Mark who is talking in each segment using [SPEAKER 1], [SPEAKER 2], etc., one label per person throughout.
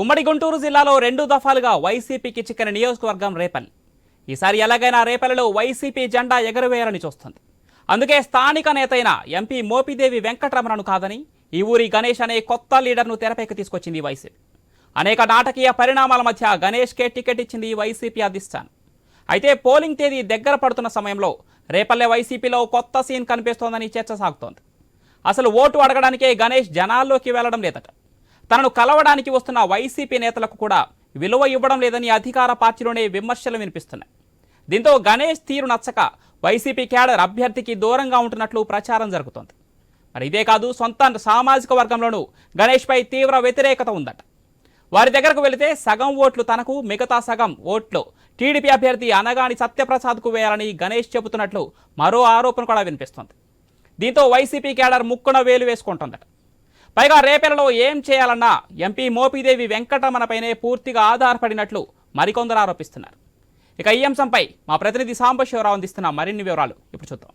[SPEAKER 1] ఉమ్మడి గుంటూరు జిల్లాలో రెండు దఫాలుగా వైసీపీకి చిక్కిన నియోజకవర్గం రేపల్లి ఈసారి ఎలాగైనా రేపల్లిలో వైసీపీ జెండా ఎగరవేయాలని చూస్తుంది. అందుకే స్థానిక నేతైన ఎంపీ మోపిదేవి వెంకటరమణను కాదని ఈ ఊరి గణేష్ అనే కొత్త లీడర్ను తెరపైకి తీసుకొచ్చింది వైసీపీ. అనేక నాటకీయ పరిణామాల మధ్య గణేష్కే టికెట్ ఇచ్చింది వైసీపీ అధిష్టానం. అయితే పోలింగ్ తేదీ దగ్గర పడుతున్న సమయంలో రేపల్లె వైసీపీలో కొత్త సీన్ కనిపిస్తోందని చర్చ సాగుతోంది. అసలు ఓటు అడగడానికే గణేష్ జనాల్లోకి వెళ్ళడం లేదట. తనను కలవడానికి వస్తున్న వైసీపీ నేతలకు కూడా విలువ ఇవ్వడం లేదని అధికార పార్టీలోనే విమర్శలు వినిపిస్తున్నాయి. దీంతో గణేష్ తీరు నచ్చక వైసీపీ క్యాడర్ అభ్యర్థికి దూరంగా ఉంటున్నట్లు ప్రచారం జరుగుతోంది. మరి ఇదే కాదు సొంత సామాజిక వర్గంలోనూ గణేష్పై తీవ్ర వ్యతిరేకత ఉందట. వారి దగ్గరకు వెళితే సగం ఓట్లు తనకు మిగతా సగం ఓట్లు టీడీపీ అభ్యర్థి అనగాని సత్యప్రసాద్కు వేయాలని గణేష్ చెబుతున్నట్లు మరో ఆరోపణ కూడా వినిపిస్తోంది. దీంతో వైసీపీ క్యాడర్ ముక్కున వేలు వేసుకుంటోందట. పైగా రేపెలలో ఏం చేయాలన్నా ఎంపీ మోపిదేవి వెంకటరమణపైనే పూర్తిగా ఆధారపడినట్లు మరికొందరు ఆరోపిస్తున్నారు. ఇక ఈ అంశంపై మా ప్రతినిధి సాంబశివరావు అందిస్తున్న మరిన్ని వివరాలు ఇప్పుడు చూద్దాం.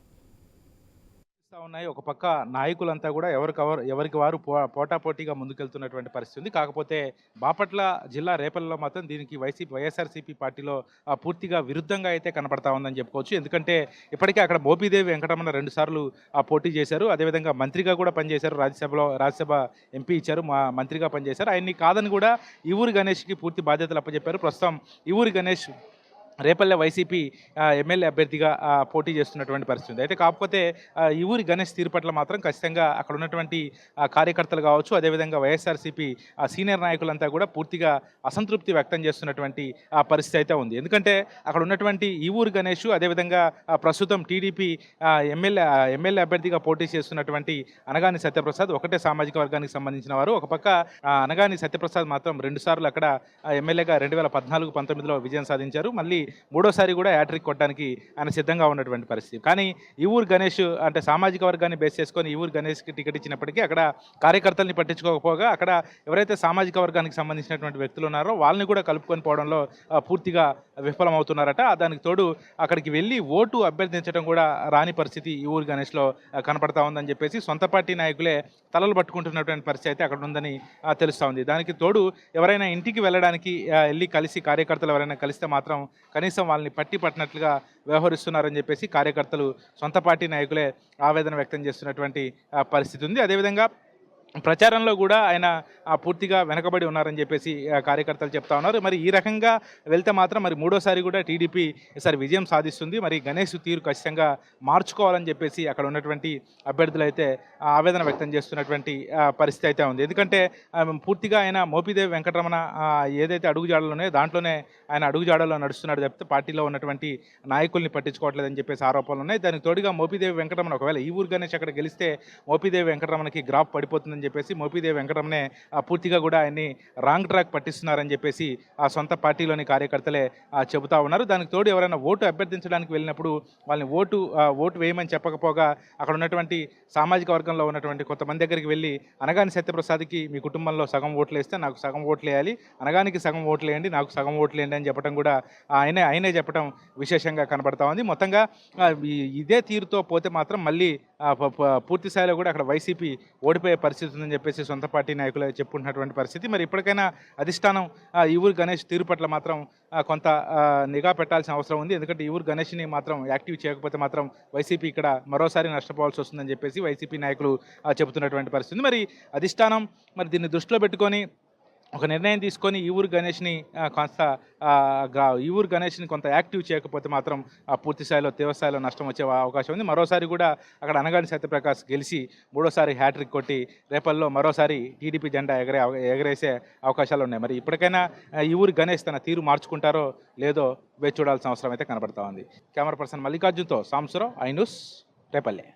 [SPEAKER 2] ఉన్నాయి. ఒక పక్క నాయకులంతా కూడా ఎవరికెవరు ఎవరికి వారు పో పోటాపోటీగా ముందుకెళ్తున్నటువంటి పరిస్థితి ఉంది. కాకపోతే బాపట్ల జిల్లా రేపల్లో మాత్రం దీనికి వైసీపీ వైఎస్ఆర్సీపీ పార్టీలో ఆ, పూర్తిగా విరుద్ధంగా అయితే కనపడతా ఉందని చెప్పుకోవచ్చు. ఎందుకంటే ఇప్పటికే అక్కడ మోపిదేవి వెంకటరమణ రెండు సార్లు ఆ పోటీ చేశారు. అదేవిధంగా మంత్రిగా కూడా పనిచేశారు. రాజ్యసభలో రాజ్యసభ ఎంపీ ఇచ్చారు. మా మంత్రిగా పనిచేశారు. ఆయన్ని కాదని కూడా ఈ ఊరి గణేష్కి పూర్తి బాధ్యతలు అప్పచెప్పారు. ప్రస్తుతం ఈ ఊరి గణేష్ రేపల్లె వైసీపీ ఎమ్మెల్యే అభ్యర్థిగా పోటీ చేస్తున్నటువంటి పరిస్థితి ఉంది. అయితే కాకపోతే ఈ ఊరి గణేష్ తీరు పట్ల మాత్రం ఖచ్చితంగా అక్కడ ఉన్నటువంటి కార్యకర్తలు కావచ్చు అదేవిధంగా వైఎస్ఆర్సీపీ ఆ సీనియర్ నాయకులంతా కూడా పూర్తిగా అసంతృప్తి వ్యక్తం చేస్తున్నటువంటి ఆ పరిస్థితి అయితే ఉంది. ఎందుకంటే అక్కడ ఉన్నటువంటి ఈ ఊరి గణేష్ అదేవిధంగా ప్రస్తుతం టీడీపీ ఎమ్మెల్యే ఎమ్మెల్యే అభ్యర్థిగా పోటీ చేస్తున్నటువంటి అనగాని సత్యప్రసాద్ ఒకటే సామాజిక వర్గానికి సంబంధించిన వారు. ఒక పక్క అనగాని సత్యప్రసాద్ మాత్రం రెండుసార్లు అక్కడ ఎమ్మెల్యేగా రెండు వేల పద్నాలుగు పంతొమ్మిదిలో విజయం సాధించారు. మళ్ళీ మూడోసారి కూడా యాట్రిక్ కొట్టడానికి ఆయన సిద్ధంగా ఉన్నటువంటి పరిస్థితి. కానీ ఈ ఊరు గణేష్ అంటే సామాజిక వర్గాన్ని బేస్ చేసుకొని ఈ ఊరు గణేష్కి టికెట్ ఇచ్చినప్పటికీ అక్కడ కార్యకర్తల్ని పట్టించుకోకపోగా అక్కడ ఎవరైతే సామాజిక వర్గానికి సంబంధించినటువంటి వ్యక్తులు ఉన్నారో వాళ్ళని కూడా కలుపుకొని పోవడంలో పూర్తిగా విఫలమవుతున్నారట. దానికి తోడు అక్కడికి వెళ్ళి ఓటు అభ్యర్థించడం కూడా రాని పరిస్థితి ఈ ఊరు గణేష్లో కనపడతా ఉందని చెప్పేసి సొంత పార్టీ నాయకులే తలలు పట్టుకుంటున్నటువంటి పరిస్థితి అయితే అక్కడ ఉందని తెలుస్తూ ఉంది. దానికి తోడు ఎవరైనా ఇంటికి వెళ్ళడానికి వెళ్ళి కలిసి కార్యకర్తలు ఎవరైనా కలిస్తే మాత్రం కనీసం వాళ్ళని పట్టి పట్టినట్లుగా వ్యవహరిస్తున్నారని చెప్పేసి కార్యకర్తలు సొంత పార్టీ నాయకులే ఆవేదన వ్యక్తం చేస్తున్నటువంటి పరిస్థితి ఉంది. అదేవిధంగా ప్రచారంలో కూడా ఆయన పూర్తిగా వెనకబడి ఉన్నారని చెప్పేసి కార్యకర్తలు చెప్తా ఉన్నారు. మరి ఈ రకంగా వెళ్తే మాత్రం మరి మూడోసారి కూడా టీడీపీ ఈసారి విజయం సాధిస్తుంది. మరి గణేష్ తీరు ఖచ్చితంగా మార్చుకోవాలని చెప్పేసి అక్కడ ఉన్నటువంటి అభ్యర్థులు అయితే ఆవేదన వ్యక్తం చేస్తున్నటువంటి పరిస్థితి అయితే ఉంది. ఎందుకంటే పూర్తిగా ఆయన మోపిదేవి వెంకటరమణ ఏదైతే అడుగుజాడలు ఉన్నాయో దాంట్లోనే ఆయన అడుగుజాడలో నడుస్తున్నాడు చెప్తే పార్టీలో ఉన్నటువంటి నాయకుల్ని పట్టించుకోవట్లేదని చెప్పేసి ఆరోపణలు ఉన్నాయి. దానికి తోడుగా మోపిదేవి వెంకటరమణ ఒకవేళ ఈ ఊరు గణేష్ అక్కడ గెలిస్తే మోపిదేవి వెంకటరమణకి గ్రాఫ్ పడిపోతుందని చెప్పేసి మోపిదేవి వెంకటరమణే ఆ, పూర్తిగా కూడా ఆయన్ని రాంగ్ ట్రాక్ పట్టిస్తున్నారని చెప్పేసి ఆ సొంత పార్టీలోని కార్యకర్తలే చెబుతా ఉన్నారు. దానికి తోడు ఎవరైనా ఓటు అభ్యర్థించడానికి వెళ్ళినప్పుడు వాళ్ళని ఓటు ఓటు వేయమని చెప్పకపోగా అక్కడ ఉన్నటువంటి సామాజిక వర్గంలో ఉన్నటువంటి కొంతమంది దగ్గరికి వెళ్ళి అనగాని సత్యప్రసాద్కి మీ కుటుంబంలో సగం ఓట్లు వేస్తే నాకు సగం ఓట్లు వేయాలి అనగానికి సగం ఓట్లు వేయండి నాకు సగం ఓట్లు వేయండి అని చెప్పడం కూడా ఆయనే ఆయనే చెప్పడం విశేషంగా కనబడతా ఉంది. మొత్తంగా ఇదే తీరుతో పోతే మాత్రం మళ్ళీ పూర్తి స్థాయిలో కూడా అక్కడ వైసీపీ ఓడిపోయే పరిస్థితి ఉందని చెప్పేసి సొంత పార్టీ నాయకులు చెప్పుకుంటున్నటువంటి పరిస్థితి. మరి ఇప్పటికైనా అధిష్టానం ఆ, ఈ ఊరు గణేష్ తీరు పట్ల మాత్రం కొంత నిఘా పెట్టాల్సిన అవసరం ఉంది. ఎందుకంటే ఈ ఊరు గణేష్ని మాత్రం యాక్టివ్ చేయకపోతే మాత్రం వైసీపీ ఇక్కడ మరోసారి నష్టపోవాల్సి వస్తుందని చెప్పేసి వైసీపీ నాయకులు చెబుతున్నటువంటి పరిస్థితి. మరి అధిష్టానం మరి దీన్ని దృష్టిలో పెట్టుకొని ఒక నిర్ణయం తీసుకొని ఈ ఊరు గణేష్ని కొంత ఈ ఊరు గణేష్ని కొంత యాక్టివ్ చేయకపోతే మాత్రం ఆ, పూర్తి స్థాయిలో నష్టం వచ్చే అవకాశం ఉంది. మరోసారి కూడా అక్కడ అనగాని సత్యప్రకాష్ గెలిచి మూడోసారి హ్యాట్రిక్ కొట్టి రేపల్లో మరోసారి టీడీపీ జెండా ఎగరే ఎగరేసే అవకాశాలు ఉన్నాయి. మరి ఇప్పటికైనా ఈ ఊరు గణేష్ తన తీరు మార్చుకుంటారో లేదో వేచి చూడాల్సిన అవసరం అయితే కనబడతా ఉంది. కెమెరా పర్సన్ మల్లికార్జున్తో సాంసరావు ఐ న్యూస్ రేపల్లె.